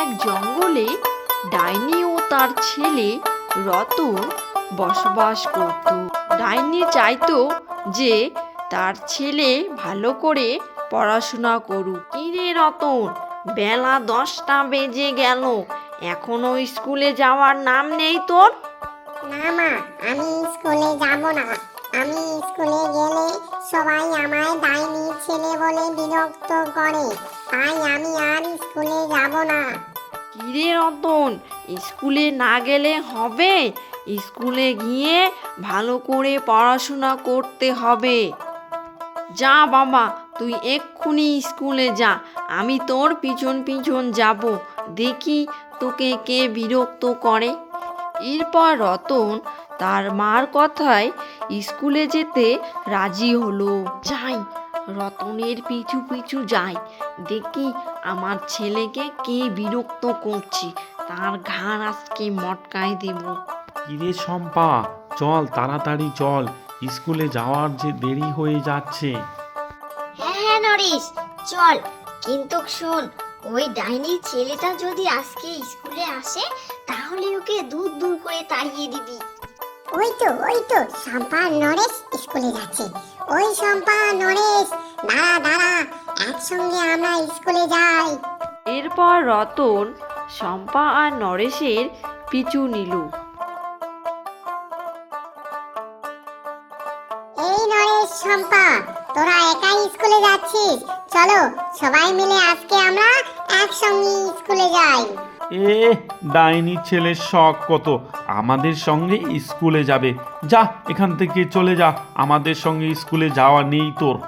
এক জঙ্গলে ডাইনি ও তার ছেলে রতন বসবাস করত। ডাইনি চাইতো যে তার ছেলে ভালো করে পড়াশোনা করুক। কিরে রতন, বেলা দশটা বেজে গেল। এখনও স্কুলে যাওয়ার নাম নেই তোর? না মা, আমি স্কুলে যাব না। আমি স্কুলে গেলে সবাই আমায় ডাইনি ছেলে বলে বিরক্ত করে। তাই আমি আর স্কুলে যাব না। কিরে রতন, স্কুলে না গেলে হবে? স্কুলে গিয়ে ভালো করে পড়াশোনা করতে হবে। যা বাবা, তুই এক্ষুনি স্কুলে যা, আমি তোর পিছন পিছন যাব। দেখি তোকে কে বিরক্ত করে। এরপর রতন তার মার কথায় স্কুলে যেতে রাজি হলো। যাই রতনের পিছু পিছু যাই। দেখি আমার ছেলেকে কে বিরক্ত করছে। তার ঘাড় আজকে মটকায় দেব। কিরে শম্পা চল তাড়াতাড়ি চল। স্কুলে যাওয়ার যে দেরি হয়ে যাচ্ছে। হ্যাঁ হ্যাঁ নরেশ চল। কিন্তু শোন ওই ডাইনি ছেলেটা যদি আজকে স্কুলে আসে তাহলে ওকে দূর দূর করে তাড়িয়ে দিবি। ওই তো ওই তো শম্পা নরেশ স্কুলে যাচ্ছে। ওই শম্পা নরেশ দাঁড়া দাঁড়া একসঙ্গে আমরা স্কুলে যাই। এরপর রতন শম্পা আর নরেশের পিছু নিল। এই নরেশ শম্পা তোরা একাই স্কুলে যাচ্ছিস? চলো সবাই মিলে আজকে আমরা একসঙ্গে স্কুলে যাই। এ, ডাইনি ছেলের শখ কত? আমাদের সঙ্গে স্কুলে যাবে। যা, এখান থেকে চলে যা। আমাদের সঙ্গে স্কুলে যাওয়া নেই তোর।